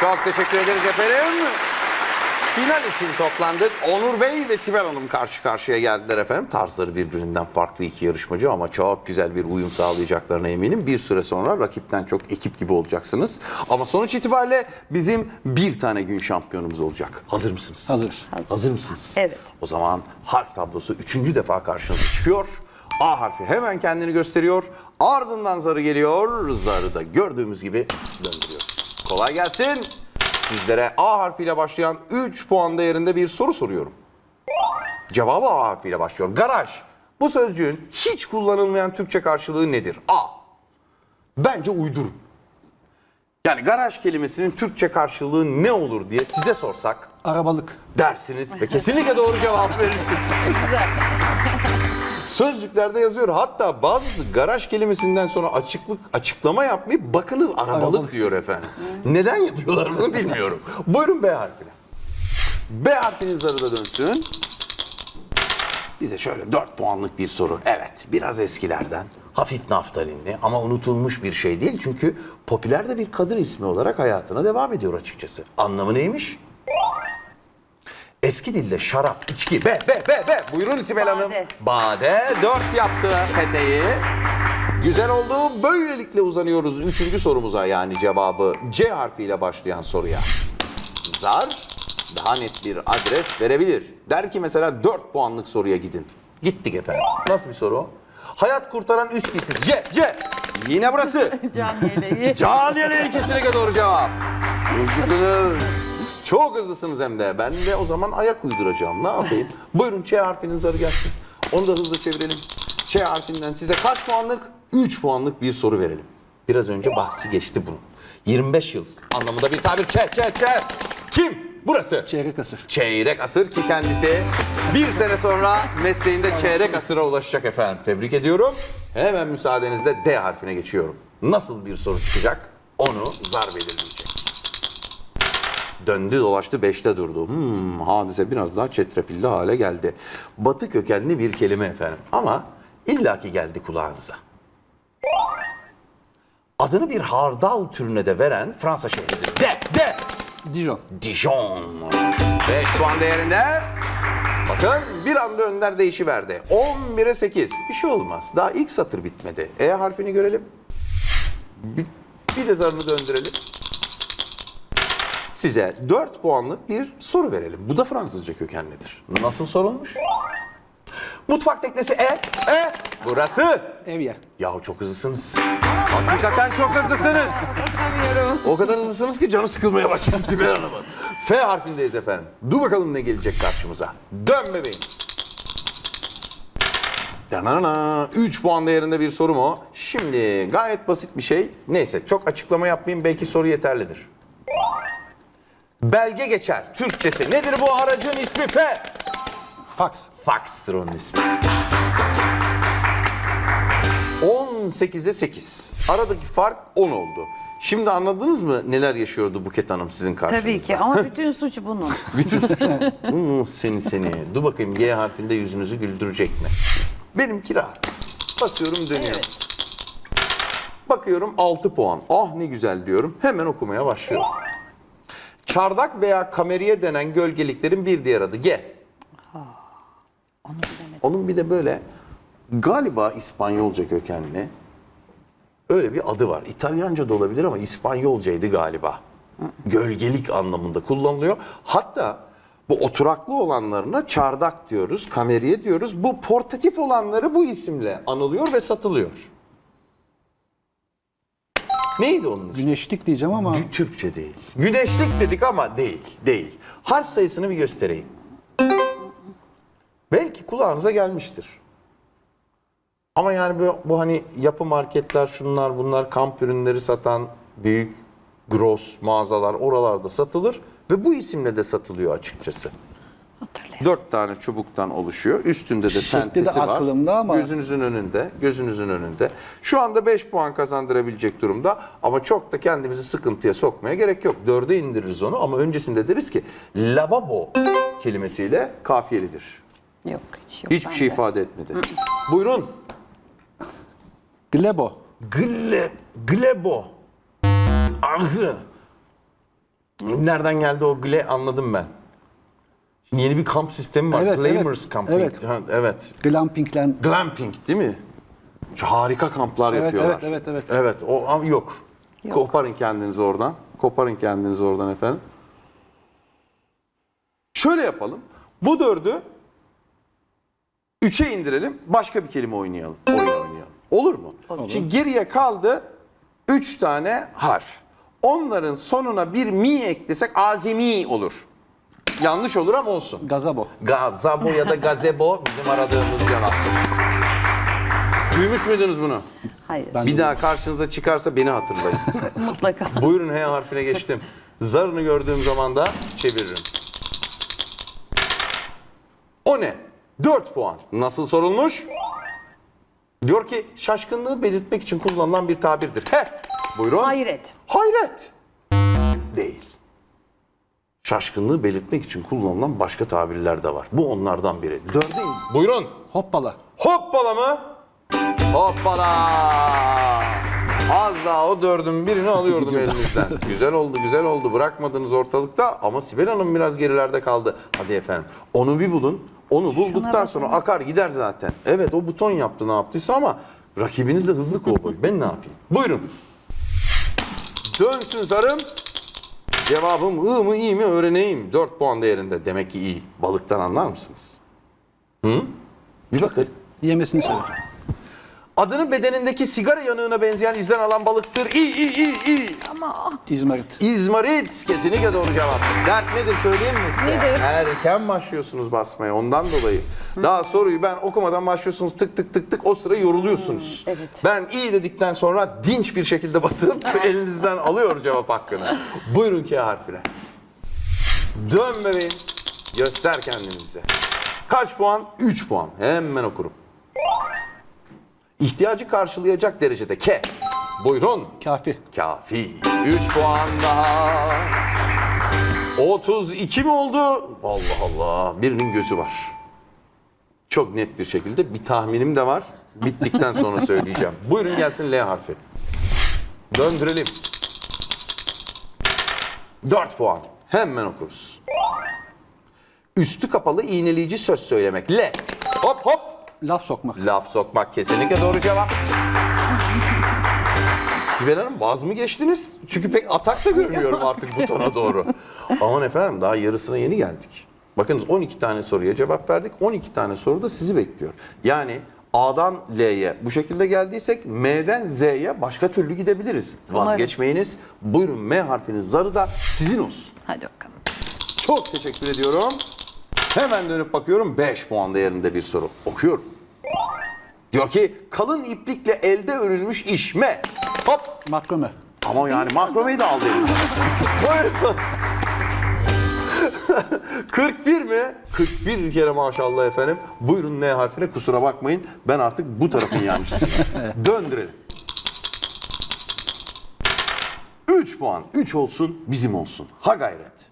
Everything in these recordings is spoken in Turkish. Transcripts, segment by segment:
Çok teşekkür ederiz efendim. Final için toplandık. Onur Bey ve Sibel Hanım karşı karşıya geldiler efendim. Tarzları birbirinden farklı iki yarışmacı ama çok güzel bir uyum sağlayacaklarına eminim. Bir süre sonra rakipten çok ekip gibi olacaksınız. Ama sonuç itibariyle bizim bir tane gün şampiyonumuz olacak. Hazır mısınız? Hazır. Hazır mısınız? Evet. O zaman harf tablosu üçüncü defa karşınıza çıkıyor. A harfi hemen kendini gösteriyor. Ardından zarı geliyor. Zarı da gördüğümüz gibi döndürüyoruz. Kolay gelsin. Sizlere A harfiyle başlayan 3 puan değerinde bir soru soruyorum. Cevabı A harfiyle başlıyor. Garaj. Bu sözcüğün hiç kullanılmayan Türkçe karşılığı nedir? A. Bence uydurun. Yani garaj kelimesinin Türkçe karşılığı ne olur diye size sorsak Arabalık. dersiniz ve kesinlikle doğru cevap verirsiniz. Güzel. Sözlüklerde yazıyor. Hatta bazısı garaj kelimesinden sonra açıklık açıklama yapmayıp bakınız arabalık, Arabalık. diyor efendim. Neden yapıyorlar bunu bilmiyorum. Buyurun B harfine. B harfinin zarı da dönsün. Bize şöyle 4 puanlık bir soru. Evet biraz eskilerden. Hafif naftalinli ama unutulmuş bir şey değil. Çünkü popüler de bir kadın ismi olarak hayatına devam ediyor açıkçası. Anlamı neymiş? Eski dilde şarap, içki, be, be, be, be. Buyurun Sibel Hanım. Bade. Bade. Dört yaptı peteği. Güzel oldu. Böylelikle uzanıyoruz üçüncü sorumuza yani cevabı C harfiyle başlayan soruya. Zar daha net bir adres verebilir. Der ki mesela 4 puanlık soruya gidin. Gittik efendim. Nasıl bir soru? Hayat kurtaran üst giysiz. C, C. Yine burası. Can yeleği. Can yeleği kesinlikle doğru cevap. Hızlısınız. Çok hızlısınız hem de. Ben de o zaman ayak uyduracağım. Ne yapayım? Buyurun Ç harfinin zarı gelsin. Onu da hızlı çevirelim. Ç harfinden size kaç puanlık? 3 puanlık bir soru verelim. Biraz önce bahsi geçti bunun. 25 yıl anlamında bir tabir. Ç, Ç, Ç. Kim? Burası. Çeyrek asır. Çeyrek asır ki kendisi bir sene sonra mesleğinde çeyrek asıra ulaşacak efendim. Tebrik ediyorum. Hemen müsaadenizle D harfine geçiyorum. Nasıl bir soru çıkacak onu zar belirleyecek. Döndü dolaştı 5'te durdu. Hmm, hadise biraz daha çetrefilli hale geldi. Batı kökenli bir kelime efendim ama illaki geldi kulağınıza. Adını bir hardal türüne de veren Fransa şehridir. De, de. Dijon. Dijon. 5 puan değerinde. Bakın bir anda Önder değişiverdi. 11'e 8. Bir şey olmaz. Daha ilk satır bitmedi. E harfini görelim. Bir, bir de zarını döndürelim. Size 4 puanlık bir soru verelim. Bu da Fransızca kökenlidir. Nasıl sorulmuş? Mutfak teknesi E. E. Burası. Evye. Yahu çok hızlısınız. Hakikaten çok hızlısınız. Basamıyorum. O kadar hızlısınız ki canı sıkılmaya başladı Sibel Hanım'ın. F harfindeyiz efendim. Dur bakalım ne gelecek karşımıza. Dön bebeğim. Danana. 3 puan değerinde bir sorum o. Şimdi gayet basit bir şey. Neyse çok açıklama yapmayayım belki soru yeterlidir. Belge geçer. Türkçesi. Nedir bu aracın ismi F? Fax. Fax'tır onun ismi. 18'e 8. Aradaki fark 10 oldu. Şimdi anladınız mı neler yaşıyordu Buket Hanım sizin karşınızda? Tabii ki ama bütün suç bunun. Bütün Hmm, seni seni. Dur bakayım G harfinde yüzünüzü güldürecek mi? Benimki rahat. Basıyorum dönüyorum. Evet. Bakıyorum 6 puan. Ah ne güzel diyorum. Hemen okumaya başlıyorum. Çardak veya kameriye denen gölgeliklerin bir diğer adı G. Onu bilemedim. Onun bir de böyle galiba İspanyolca kökenli öyle bir adı var. İtalyanca da olabilir ama İspanyolcaydı galiba. Gölgelik anlamında kullanılıyor. Hatta bu oturaklı olanlarına çardak diyoruz, kameriye diyoruz. Bu portatif olanları bu isimle anılıyor ve satılıyor. Neydi onun ismi? Güneşlik diyeceğim ama Gü- Türkçe değil. Güneşlik dedik ama değil, değil. Harf sayısını bir göstereyim. Belki kulağınıza gelmiştir. Ama yani bu, bu hani yapı marketler, şunlar bunlar, kamp ürünleri satan büyük gross mağazalar oralarda satılır ve bu isimle de satılıyor açıkçası. Dört tane çubuktan oluşuyor. Üstünde de Şekli de var. aklımda ama- Gözünüzün önünde, gözünüzün önünde. Şu anda 5 puan kazandırabilecek durumda ama çok da kendimizi sıkıntıya sokmaya gerek yok. Dörde indiririz onu ama öncesinde deriz ki lavabo kelimesiyle kafiyelidir. Yok hiç yok. Hiçbir şey bende. ifade etmedi. Buyurun. Glebo. Gle, glebo. Ahı. Nereden geldi o gle anladım ben. Şimdi yeni bir kamp sistemi var. Evet, Glamours evet, Camping. evet. Ha, evet. Glamping'len Glamping değil mi? Harika kamplar Evet, yapıyorlar. evet, evet, evet. Evet, o ama yok. Yok. Koparın kendinizi oradan. Koparın kendinizi oradan efendim. Şöyle yapalım. Bu dördü üçe indirelim. Başka bir kelime oynayalım. Oyun oynayalım. Olur mu? Şimdi geriye kaldı üç tane harf. Onların sonuna bir mi eklesek azimi olur. Yanlış olur ama olsun. Gazabo. Gazabo ya da gazebo bizim aradığımız cevaptır. Duymuş muydunuz bunu? Hayır. Ben- Bir daha karşınıza çıkarsa beni hatırlayın. Mutlaka. Buyurun H harfine geçtim. Zarını gördüğüm zaman da çeviririm. O ne? 4 puan. Nasıl sorulmuş? Diyor ki şaşkınlığı belirtmek için kullanılan bir tabirdir. He. Buyurun. Hayret. Hayret. Değil. Şaşkınlığı belirtmek için kullanılan başka tabirler de var. Bu onlardan biri. Dörde in- Buyurun. Hoppala. Hoppala mı? Hoppala. Az daha o dördün birini alıyordum elinizden. güzel oldu, güzel oldu. Bırakmadınız ortalıkta ama Sibel Hanım biraz gerilerde kaldı. Hadi efendim. Onu bir bulun. Onu bulduktan sonra akar gider zaten. Evet o buton yaptı ne yaptıysa ama rakibiniz de hızlı kovboy. Ben ne yapayım? Buyurun. Dönsün zarım. Cevabım ı mı iyi mi öğreneyim. 4 puan değerinde. Demek ki iyi. Balıktan anlar mısınız? Hı? Bir bakın. Yemesini sever. Adını bedenindeki sigara yanığına benzeyen izden alan balıktır. İyi iyi iyi iyi. İzmarit. İzmarit kesinlikle doğru cevap. Dert nedir söyleyeyim mi size? Nedir? Erken başlıyorsunuz basmaya ondan dolayı. Daha soruyu ben okumadan başlıyorsunuz tık tık tık tık o sıra yoruluyorsunuz. evet. Ben iyi dedikten sonra dinç bir şekilde basıp elinizden alıyor cevap hakkını. Buyurun K harfine. Dön bebeğim. Göster kendinize. Kaç puan? 3 puan. Hemen okurum. İhtiyacı karşılayacak derecede K. Buyurun. Kafi. Kafi. 3 puan daha. 32 mi oldu? Allah Allah. Birinin gözü var. Çok net bir şekilde bir tahminim de var. Bittikten sonra söyleyeceğim. Buyurun gelsin L harfi. Döndürelim. 4 puan. Hemen okuruz. Üstü kapalı iğneleyici söz söylemek. L. Hop hop. Laf sokmak. Laf sokmak kesinlikle doğru cevap. Sibel Hanım vaz mı geçtiniz? Çünkü pek atak da görmüyorum artık butona doğru. Aman efendim daha yarısına yeni geldik. Bakınız 12 tane soruya cevap verdik. 12 tane soru da sizi bekliyor. Yani A'dan L'ye bu şekilde geldiysek M'den Z'ye başka türlü gidebiliriz. Vazgeçmeyiniz. Buyurun M harfinin zarı da sizin olsun. Hadi bakalım. Çok teşekkür ediyorum. Hemen dönüp bakıyorum 5 puan değerinde bir soru. Okuyorum. Diyor ki kalın iplikle elde örülmüş işme. Hop. Makrome. Ama yani makromeyi de aldı elimden. Buyurun. 41 mi? 41 kere maşallah efendim. Buyurun N harfine kusura bakmayın. Ben artık bu tarafın yancısıyım. Döndürelim. 3 puan. 3 olsun bizim olsun. Ha gayret.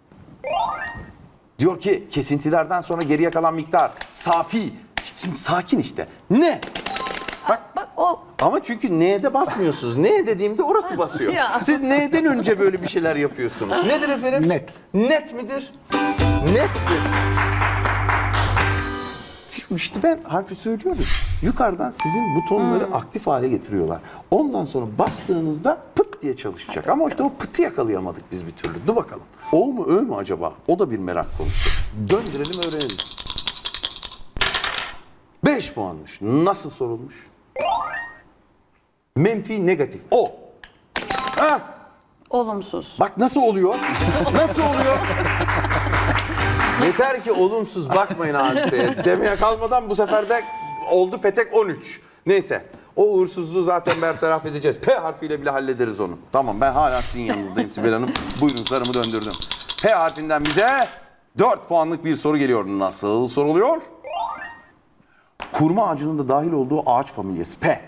Diyor ki kesintilerden sonra geriye kalan miktar safi. Şimdi sakin işte. Ne? Bak Bak o ama çünkü N'de basmıyorsunuz. Ne dediğimde orası basıyor. Ya. Siz N'den önce böyle bir şeyler yapıyorsunuz. Nedir efendim? Net. Net midir? Nettir. İşte ben harfi söylüyorum. Yukarıdan sizin butonları aktif hale getiriyorlar. Ondan sonra bastığınızda pıt diye çalışacak. Ama işte o pıtı yakalayamadık biz bir türlü. Dur bakalım. O mu Ö mü acaba? O da bir merak konusu. Döndürelim öğrenelim. 5 puanmış. Nasıl sorulmuş? Menfi negatif. O. Ha, olumsuz. bak nasıl oluyor? Nasıl oluyor? Yeter ki olumsuz bakmayın hadiseye. Demeye kalmadan bu sefer de oldu petek 13. Neyse. O uğursuzluğu zaten bertaraf edeceğiz. P harfiyle bile hallederiz onu. Tamam ben hala sizin yanınızdayım Sibel Hanım. Buyurun zarımı döndürdüm. P harfinden bize 4 puanlık bir soru geliyor. Nasıl soruluyor? Kurma ağacının da dahil olduğu ağaç familyası. P.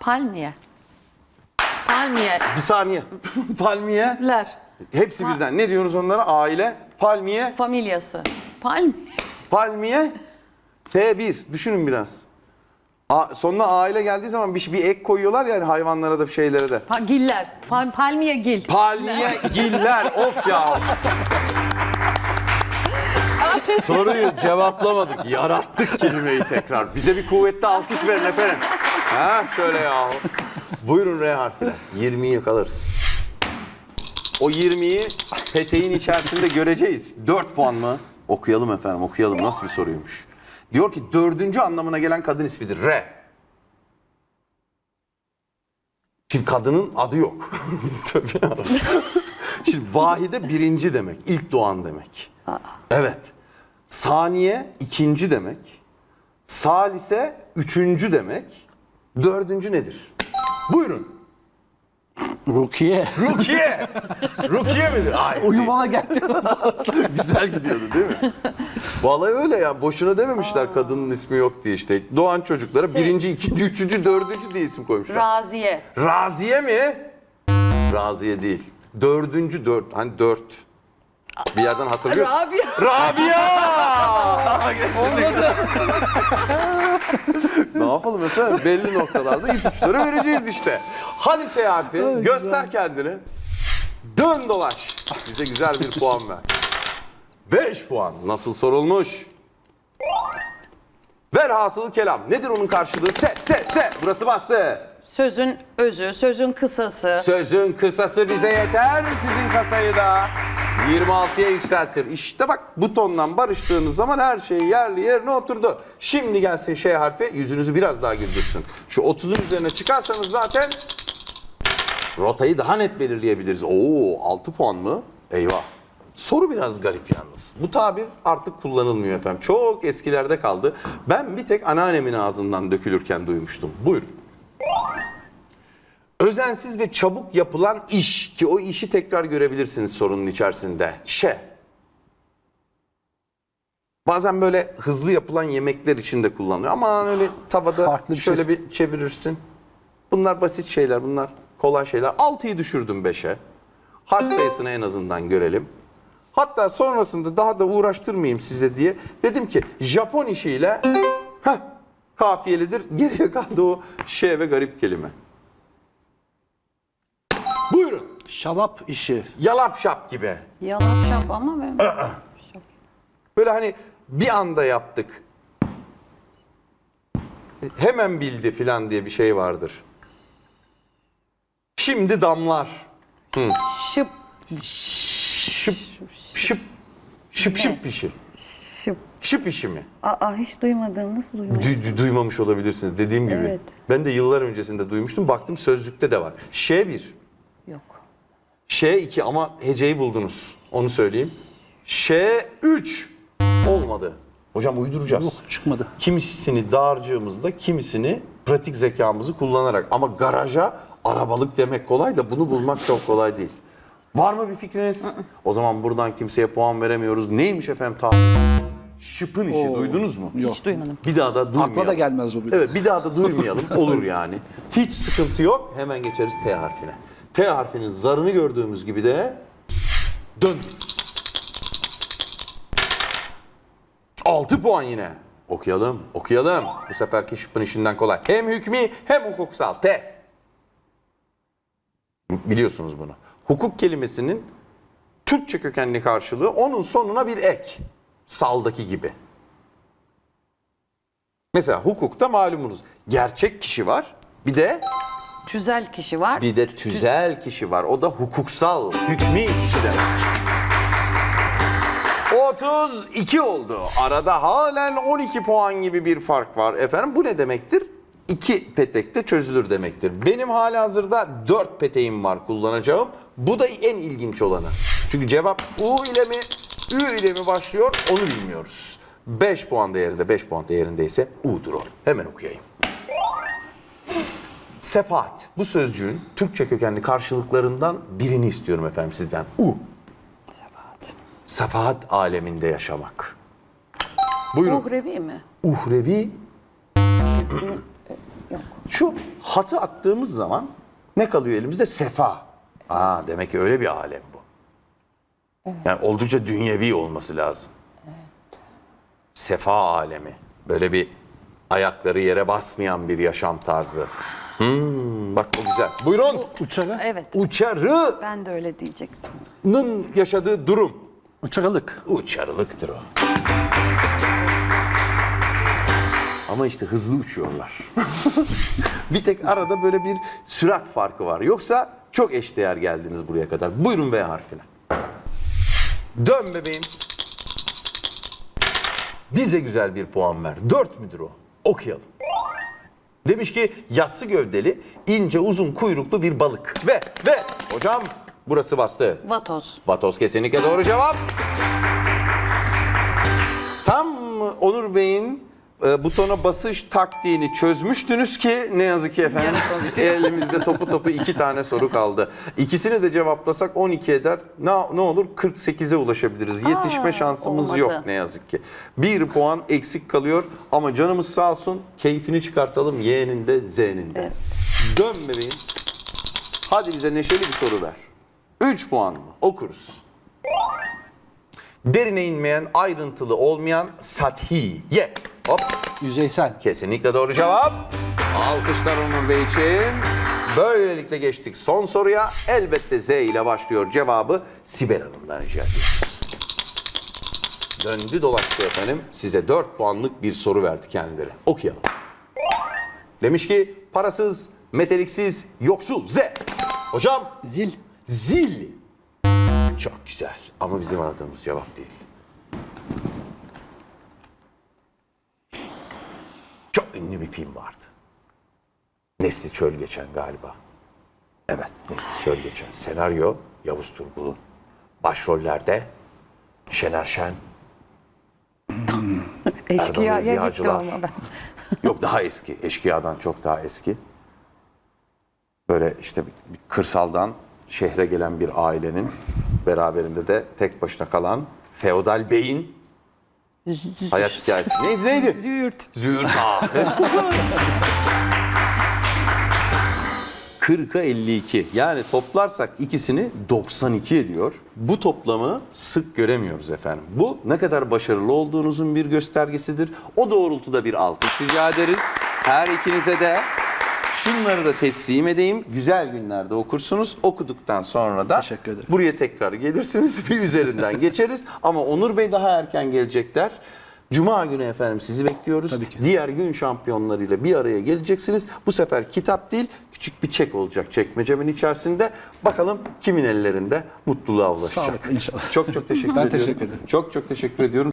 Palmiye. Palmiyeler. Bir saniye. Palmiye. Hepsi birden. Ne diyoruz onlara? Aile, palmiye, Familyası. Palmiye. palmiye, P1. Düşünün biraz. A, sonuna aile geldiği zaman bir, bir ek koyuyorlar yani hayvanlara da şeylere de. Pa- giller. Fal- palmiye gil. Palmiye giller of ya. Soruyu cevaplamadık. Yarattık kelimeyi tekrar. Bize bir kuvvetli alkış verin efendim. Ha şöyle ya. Buyurun R harfiyle. 20'yi yakalarız. O 20'yi peteğin içerisinde göreceğiz. 4 puan mı? Okuyalım efendim okuyalım. Nasıl bir soruymuş. Diyor ki dördüncü anlamına gelen kadın ismidir. R. Şimdi kadının adı yok. Tabii. Şimdi vahide birinci demek. ilk doğan demek. Evet. Saniye ikinci demek. Salise üçüncü demek. Dördüncü nedir? Buyurun. Rukiye. Rukiye. Rukiye midir? Hayır. Oyun bana geldi. Güzel gidiyordu değil mi? Vallahi öyle ya. Boşuna dememişler kadının ismi yok diye işte. Doğan çocuklara Şey- birinci, ikinci, üçüncü, dördüncü diye isim koymuşlar. Raziye. Raziye mi? Raziye değil. Dördüncü dört. Hani dört. Bir yerden hatırlıyor. Rabia. Rabia! Kesinlikle. ne yapalım efendim? Belli noktalarda ipuçları vereceğiz işte. Hadi S harfi. Göster kendini. Dön dolaş. Bize güzel bir puan ver. 5 puan. Nasıl sorulmuş? Ver hasılı kelam. Nedir onun karşılığı? Se, se, se. Burası bastı. Sözün özü, sözün kısası. Sözün kısası bize yeter. Sizin kasayı da 26'ya yükseltir. İşte bak butondan barıştığınız zaman her şey yerli yerine oturdu. Şimdi gelsin şey harfi yüzünüzü biraz daha güldürsün. Şu 30'un üzerine çıkarsanız zaten rotayı daha net belirleyebiliriz. Oo 6 puan mı? Eyvah. Soru biraz garip yalnız. Bu tabir artık kullanılmıyor efendim. Çok eskilerde kaldı. Ben bir tek anneannemin ağzından dökülürken duymuştum. Buyurun. Özensiz ve çabuk yapılan iş ki o işi tekrar görebilirsiniz sorunun içerisinde. Şe. Bazen böyle hızlı yapılan yemekler için de kullanılıyor. Ama öyle tavada Farklı bir şöyle şey. bir çevirirsin. Bunlar basit şeyler, bunlar kolay şeyler. 6'yı düşürdüm 5'e. Harf sayısını en azından görelim. Hatta sonrasında daha da uğraştırmayayım size diye dedim ki Japon işiyle heh, kafiyelidir. Geriye kaldı o şey ve garip kelime. Buyurun. Şalap işi. Yalap şap gibi. Yalap şap ama ben... Böyle hani bir anda yaptık. Hemen bildi filan diye bir şey vardır. Şimdi damlar. Şıp, Şıp şıp şıp şıp işi. şıp. Şıp işi mi? Aa hiç duymadım. Nasıl duymadın? Du- du- duymamış olabilirsiniz dediğim gibi. Evet. Ben de yıllar öncesinde duymuştum. Baktım sözlükte de var. Ş1, Yok. Ş2 ama heceyi buldunuz. Onu söyleyeyim. Ş3 olmadı. Hocam uyduracağız. Yok çıkmadı. Kimisini dağarcığımızda, kimisini pratik zekamızı kullanarak. Ama garaja arabalık demek kolay da bunu bulmak çok kolay değil. Var mı bir fikriniz? o zaman buradan kimseye puan veremiyoruz. Neymiş efendim tahmin? Şıpın işi duydunuz mu? Yok. Hiç duymadım. Bir daha da duymayalım. Akla da gelmez bu bir. Evet bir daha da duymayalım. Olur yani. Hiç sıkıntı yok. Hemen geçeriz T harfine. T harfinin zarını gördüğümüz gibi de dön. 6 puan yine. Okuyalım, okuyalım. Bu seferki şıppın işinden kolay. Hem hükmü hem hukuksal. T. Biliyorsunuz bunu. Hukuk kelimesinin Türkçe kökenli karşılığı onun sonuna bir ek. Saldaki gibi. Mesela hukukta malumunuz gerçek kişi var. Bir de Tüzel kişi var. bir de tüzel kişi var. O da hukuksal, hükmü kişi demek. 32 oldu. Arada halen 12 puan gibi bir fark var. Efendim bu ne demektir? İki petekte çözülür demektir. Benim hala hazırda 4 peteğim var kullanacağım. Bu da en ilginç olanı. Çünkü cevap U ile mi, Ü ile mi başlıyor onu bilmiyoruz. 5 puan değerinde, 5 puan değerindeyse U'dur o. Hemen okuyayım. Sefahat. Bu sözcüğün Türkçe kökenli karşılıklarından birini istiyorum efendim sizden. U. Sefahat. Sefahat aleminde yaşamak. Buyurun. Uhrevi mi? Uhrevi. Şu hatı attığımız zaman ne kalıyor elimizde? Sefa. Aa demek ki öyle bir alem bu. Yani oldukça dünyevi olması lazım. Sefa alemi. Böyle bir Ayakları yere basmayan bir yaşam tarzı. Hmm, bak o güzel. Buyurun. Uçarı. Evet. Uçarı'nın Ben de öyle diyecektim. yaşadığı durum. Uçarılık. Uçarılıktır o. Ama işte hızlı uçuyorlar. bir tek arada böyle bir sürat farkı var. Yoksa çok eşdeğer geldiniz buraya kadar. Buyurun V harfine. Dön bebeğim. Bize güzel bir puan ver. Dört müdür o? Okuyalım. Demiş ki yassı gövdeli, ince uzun kuyruklu bir balık. Ve ve hocam burası bastı. Vatoz. Vatoz kesinlikle doğru cevap. Tam Onur Bey'in e, butona basış taktiğini çözmüştünüz ki ne yazık ki efendim elimizde topu topu iki tane soru kaldı. İkisini de cevaplasak 12 eder. Ne, ne olur 48'e ulaşabiliriz. Yetişme şansımız olmadı. yok ne yazık ki. Bir puan eksik kalıyor ama canımız sağ olsun keyfini çıkartalım Y'nin de Z'nin de. Evet. Dön bebeğim. Hadi bize neşeli bir soru ver. 3 puan mı? Okuruz. Derine inmeyen, ayrıntılı olmayan sathi. Ye. Hop. Yüzeysel. Kesinlikle doğru cevap. Alkışlar Onur Bey için. Böylelikle geçtik son soruya. Elbette Z ile başlıyor cevabı Sibel Hanım'dan rica ediyoruz. Döndü dolaştı efendim. Size 4 puanlık bir soru verdi kendileri. Okuyalım. Demiş ki parasız, meteliksiz, yoksul Z. Hocam Zil. Zil. Çok güzel ama bizim aradığımız cevap değil. Çok ünlü bir film vardı. Nesli Çöl Geçen galiba. Evet, Nesli Çöl Geçen. Senaryo Yavuz Turgul'un. Başrollerde Şener Şen. Eşkıya'ya gitti Ziyacılar. ben. Yok daha eski. Eşkıya'dan çok daha eski. Böyle işte bir, bir kırsaldan şehre gelen bir ailenin beraberinde de tek başına kalan feodal beyin hayat hikayesi. Neydi neydi? Züğürt. Züğürt Ağa. 40'a 52. Yani toplarsak ikisini 92 ediyor. Bu toplamı sık göremiyoruz efendim. Bu ne kadar başarılı olduğunuzun bir göstergesidir. O doğrultuda bir alkış rica ederiz. Her ikinize de şunları da teslim edeyim. Güzel günlerde okursunuz. Okuduktan sonra da Teşekkür ederim. buraya tekrar gelirsiniz. Bir üzerinden geçeriz. Ama Onur Bey daha erken gelecekler. Cuma günü efendim sizi bekliyoruz. Tabii ki. Diğer gün şampiyonlarıyla bir araya geleceksiniz. Bu sefer kitap değil, küçük bir çek olacak çekmecemin içerisinde. Bakalım kimin ellerinde mutluluğa ulaşacak. Sağlıklı inşallah. Çok çok teşekkür Ben ediyorum. teşekkür ederim. Çok çok teşekkür ediyorum.